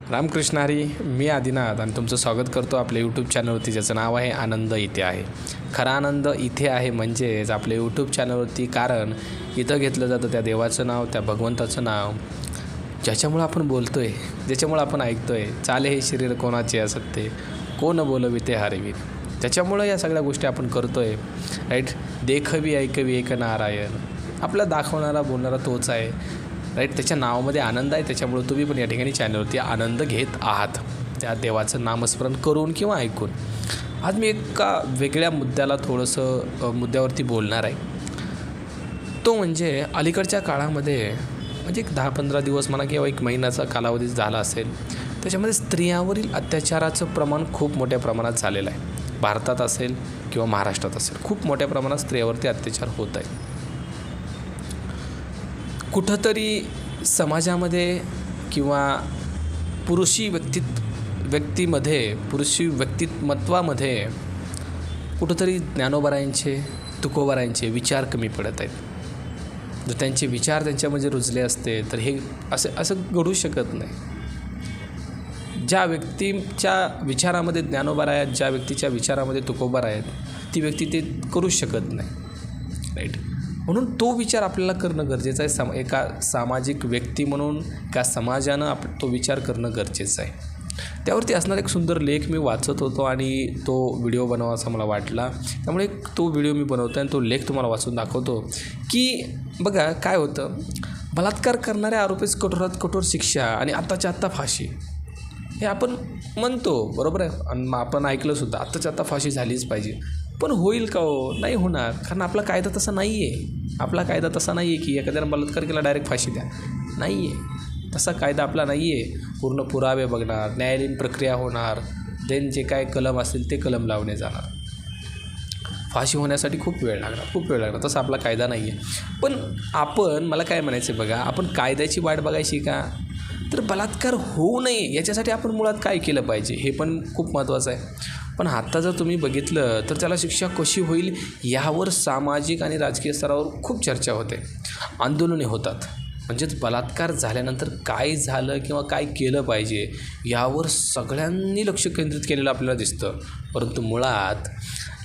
रामकृष्ण हरी मी आदिनाथ आणि तुमचं स्वागत करतो आपल्या यूट्यूब चॅनलवरती ज्याचं नाव आहे आनंद इथे आहे. खरा आनंद इथे आहे म्हणजेच आपल्या यूट्यूब चॅनलवरती कारण इथं घेतलं जातं त्या देवाचं नाव त्या भगवंताचं नाव ज्याच्यामुळं आपण बोलतो आहे ज्याच्यामुळं आपण ऐकतो आहे चाले हे शरीर कोणाचे असते कोण बोलवी ते त्याच्यामुळं या सगळ्या गोष्टी आपण करतो आहे राईट देखवी ऐकवी एक नारायण. आपला दाखवणारा बोलणारा तोच आहे. राईट त्याच्या नावामध्ये आनंद आहे त्याच्यामुळं तुम्ही पण या ठिकाणी चॅनलवरती आनंद घेत आहात. त्या देवाचं नामस्मरण करून किंवा ऐकून. आज मी एका वेगळ्या मुद्द्याला थोडंसं मुद्द्यावरती बोलणार आहे. तो म्हणजे अलीकडच्या काळामध्ये म्हणजे एक दहा पंधरा दिवस म्हणा किंवा एक महिन्याचा कालावधी झाला असेल त्याच्यामध्ये स्त्रियांवरील अत्याचाराचं प्रमाण खूप मोठ्या प्रमाणात झालेलं आहे. भारतात असेल किंवा महाराष्ट्रात असेल खूप मोठ्या प्रमाणात स्त्रियावरती अत्याचार होत आहे कुठंतरी समाजामध्ये किंवा पुरुषी व्यक्तित व्यक्तीमध्ये पुरुषी व्यक्तिमत्वामध्ये कुठंतरी ज्ञानोबरायांचे तुकोबरायांचे विचार कमी पडत आहेत. जर त्यांचे विचार त्यांच्यामध्ये रुजले असते तर हे असं असं घडू शकत नाही. ज्या व्यक्तीच्या विचारामध्ये ज्ञानोबार आहेत ज्या व्यक्तीच्या विचारामध्ये तुकोबार आहेत ती व्यक्ती ते करू शकत नाही. राईट म्हणून तो विचार आपल्याला करणं गरजेचं आहे. सम एका सामाजिक व्यक्ती म्हणून एका समाजानं आप तो विचार करणं गरजेचं आहे. त्यावरती असणारा एक सुंदर लेख मी वाचत होतो आणि तो व्हिडिओ बनवायचा मला वाटला. त्यामुळे तो व्हिडिओ मी बनवतो आणि तो लेख तुम्हाला वाचून दाखवतो की बघा काय होतं. बलात्कार करणाऱ्या आरोपीस कठोरात कठोर शिक्षा आणि आत्ताच्या आत्ता फाशी. हे आपण म्हणतो बरोबर आहे? आणि मग आपण ऐकलं सुद्धा आता फाशी झालीच पाहिजे. पण होईल का हो? नाही होणार. कारण आपला कायदा तसा नाही आहे आपला कायदा तसा नाही आहे की एखाद्यानं बलात्कार केला डायरेक्ट फाशी द्या. नाही आहे तसा कायदा आपला नाही आहे पूर्ण पुरावे बघणार न्यायालयीन प्रक्रिया होणार. देन जे काय कलम असतील ते कलम लावणे जाणार. फाशी होण्यासाठी खूप वेळ लागणार खूप वेळ लागणार. तसा आपला कायदा नाही आहे पण आपण मला काय म्हणायचं आहे बघा आपण कायद्याची वाट बघायची का? तर बलात्कार होऊ नये याच्यासाठी आपण मुळात काय केलं पाहिजे हे पण खूप महत्त्वाचं आहे. पण आत्ता जर तुम्ही बघितलं तर त्याला शिक्षा कशी होईल यावर सामाजिक आणि राजकीय स्तरावर खूप चर्चा होते. आंदोलने होतात. म्हणजेच बलात्कार झाल्यानंतर काय झालं किंवा काय केलं पाहिजे यावर सगळ्यांनी लक्ष केंद्रित केलेलं आपल्याला दिसतं. परंतु मुळात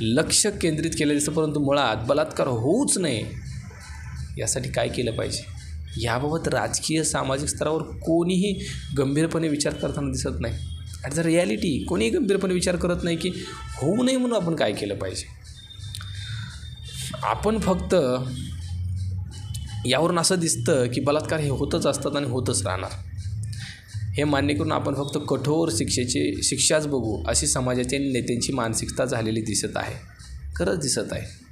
लक्ष केंद्रित केलं दिसतं परंतु मुळात बलात्कार होऊच नये यासाठी काय केलं पाहिजे? याबाबत राजकीय सामाजिक स्तरावर कोणीही गंभीरपणे विचार करताना दिसत नाही. आणि जर रिॲलिटी कोणीही गंभीरपणे विचार करत नाही की होऊ नये म्हणून आपण काय केलं पाहिजे. आपण फक्त यावरून असं दिसतं की बलात्कार हे होतच असतात आणि होतच राहणार. हे मान्य करून आपण फक्त कठोर शिक्षेची शिक्षाच बघू अशी समाजाच्या नेत्यांची मानसिकता झालेली दिसत आहे. खरंच दिसत आहे.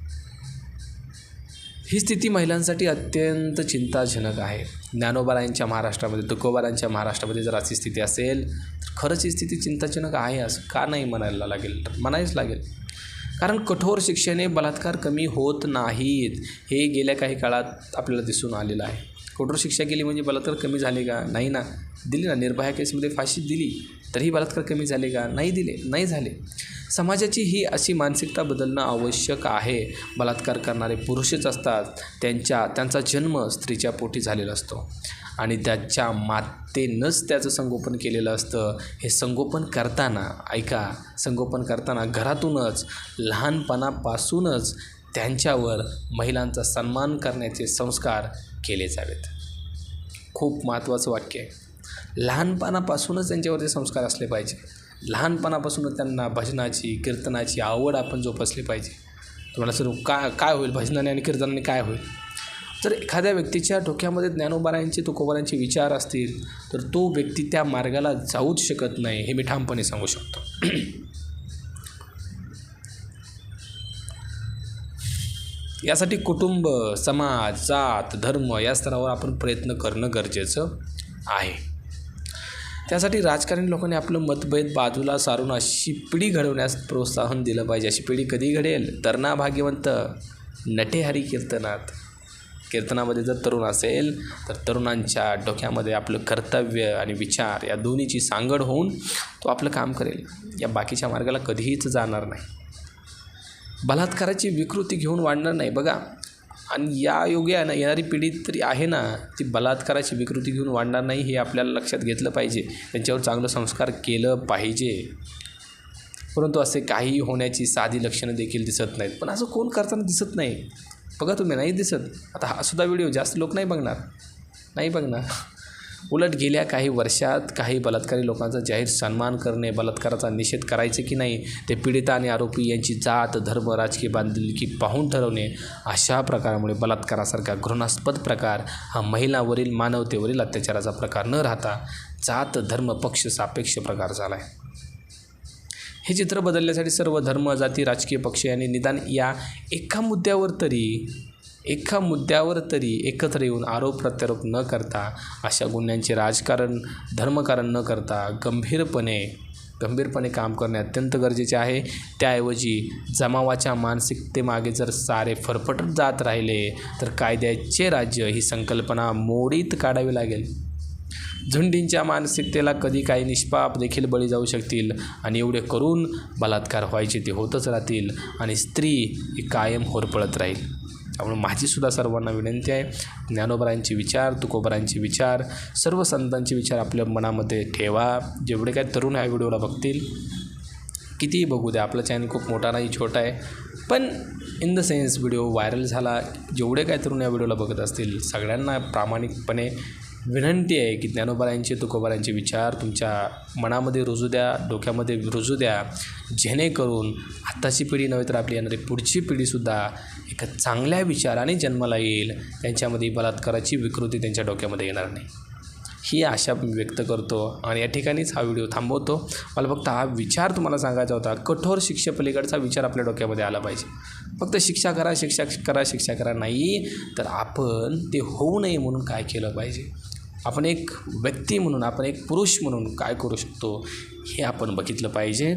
ही स्थिती महिलांसाठी अत्यंत चिंताजनक आहे. ज्ञानोबारायांच्या महाराष्ट्रामध्ये तुकोबालांच्या महाराष्ट्रामध्ये जर अशी स्थिती असेल तर खरंच ही स्थिती चिंताजनक आहे असं का नाही म्हणायला लागेल? म्हणायच लागेल. कारण कठोर शिक्षेने बलात्कार कमी होत नाहीत हे गेल्या काही काळात आपल्याला दिसून आलेलं आहे. कठोर शिक्षा केली म्हणजे बलात्कार कमी झाले का? नाही ना. दिली ना. निर्भया केसमध्ये फाशी दिली तरीही बलात्कार कमी झाले का? नाही दिले. नाही झाले. समाजाची ही अशी मानसिकता बदलणं आवश्यक आहे. बलात्कार करणारे पुरुषच असतात. त्यांच्या त्यांचा जन्म स्त्रीच्या पोटी झालेला असतो. आणि त्याच्या मातेनंच त्याचं संगोपन केलेलं असतं. हे संगोपन करताना ऐका संगोपन करताना घरातूनच लहानपणापासूनच त्यांच्यावर महिलांचा सन्मान करण्याचे संस्कार केले जावेत. खूप महत्त्वाचं वाक्य आहे. लहानपणापासूनच त्यांच्यावरती संस्कार असले पाहिजे. लहानपणापासूनच त्यांना भजनाची कीर्तनाची आवड आपण जोपासली पाहिजे. तुम्हाला सर काय काय होईल? भजनाने आणि कीर्तनाने काय होईल? जर एखाद्या व्यक्तीच्या डोक्यामध्ये ज्ञानोबारायांचे तुकोबारांचे विचार असतील तर तो व्यक्ती त्या मार्गाला जाऊच शकत नाही हे मी ठामपणे सांगू शकतो. यासाठी कुटुंब समाज जात धर्म या स्तरावर आपण प्रयत्न करणं गरजेचं आहे. त्यासाठी राजकारणी लोकांनी आपलं मतभेद बाजूला सारून अशी पिढी घडवण्यास प्रोत्साहन दिलं पाहिजे. अशी पिढी कधी घडेल? तरणा भाग्यवंत नटेहरी कीर्तनात. कीर्तनामध्ये जर तरुण असेल तर तरुणांच्या डोक्यामध्ये आपलं कर्तव्य आणि विचार या दोन्हीची सांगड होऊन तो आपलं काम करेल. या बाकीच्या मार्गाला कधीच जाणार नाही. बलात्काराची विकृती घेऊन वाढणार नाही. बघा आणि या योगे आहे ना येणारी पिढी तरी आहे ना ती बलात्काराची विकृती घेऊन वाढणार नाही हे आपल्याला लक्षात घेतलं पाहिजे. त्यांच्यावर चांगलं संस्कार केलं पाहिजे. परंतु असे काही होण्याची साधी लक्षणं देखील दिसत नाहीत. पण असं कोण करताना दिसत नाही. बघा तुम्ही नाही दिसत. आता हा सुद्धा व्हिडिओ जास्त लोक नाही बघणार. नाही बघणार. उलट गेल्या काही वर्षात काही बलात्कारी लोकांचा जाहीर सन्मान करणे बलात्काराचा निषेध करायचे की नाही ते पीडिता आणि आरोपी यांची जात धर्म राजकीय बांधिलकी पाहून ठरवणे अशा प्रकारामुळे बलात्कारासारखा घृणास्पद प्रकार हा महिलांवरील मानवतेवरील अत्याचाराचा प्रकार न राहता जात धर्म पक्ष सापेक्ष प्रकार झाला आहे हे चित्र बदलण्यासाठी सर्व धर्म जाती राजकीय पक्ष यांनी निदान या एका मुद्द्यावर तरी एका मुद्द्यावर तरी एकत्र येऊन आरोप प्रत्यारोप न करता अशा गुन्ह्यांचे राजकारण धर्मकारण न करता गंभीरपणे गंभीरपणे काम करणे अत्यंत गरजेचे आहे. त्याऐवजी जमावाच्या मानसिकतेमागे जर सारे फरफटत जात राहिले तर कायद्याचे राज्य ही संकल्पना मोडीत काढावी लागेल. झुंडींच्या मानसिकतेला कधी काही निष्पाप देखील बळी जाऊ शकतील आणि एवढे करून बलात्कार व्हायचे ते होतच राहतील आणि स्त्री ही कायम होरपळत राहील. त्यामुळे माझीसुद्धा सर्वांना विनंती आहे. ज्ञानोबरांचे विचार तुकोबरांचे विचार सर्व संतांचे विचार आपल्या मनामध्ये ठेवा. जेवढे काय तरुण ह्या व्हिडिओला बघतील कितीही बघू द्या आपला चॅनल खूप मोठा नाही छोटा आहे. पण in the sense video viral झाला. जेवढे काय तरुण या व्हिडिओला बघत असतील सगळ्यांना प्रामाणिकपणे विनंती आहे की ज्ञानोबारांचे तुकोबारांचे विचार तुमच्या मनामध्ये रुजू द्या डोक्यामध्ये रुजू द्या. जेणेकरून आत्ताची पिढी नव्हे तर आपली येणारी पुढची पिढीसुद्धा एका चांगल्या विचाराने जन्माला येईल. त्यांच्यामध्ये बलात्काराची विकृती त्यांच्या डोक्यामध्ये येणार नाही. ही आशा मी व्यक्त करतो आणि या ठिकाणीच हा व्हिडिओ थांबवतो. मला फक्त हा विचार तुम्हाला सांगायचा होता. कठोर शिक्षेपलीकडचा विचार आपल्या डोक्यामध्ये आला पाहिजे. फक्त शिक्षा करा शिक्षा करा शिक्षा करा नाही तर आपण ते होऊ नये म्हणून काय केलं पाहिजे? आपण एक व्यक्ती म्हणून आपण एक पुरुष म्हणून काय करू शकतो हे आपण बघितलं पाहिजे.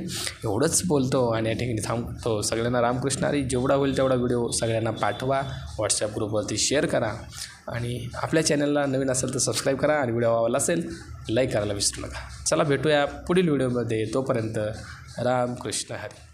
एवढंच बोलतो आणि या ठिकाणी थांबतो. सगळ्यांना रामकृष्णारी जेवढा होईल तेवढा व्हिडिओ सगळ्यांना पाठवा. व्हॉट्सअप ग्रुपवरती शेअर करा. आणि आपल्या चॅनलला नवीन असेल तर सबस्क्राईब करा आणि व्हिडिओ आवडला असेल लाईक करायला विसरू नका. चला भेटूया पुढील व्हिडिओमध्ये तोपर्यंत रामकृष्ण हरी.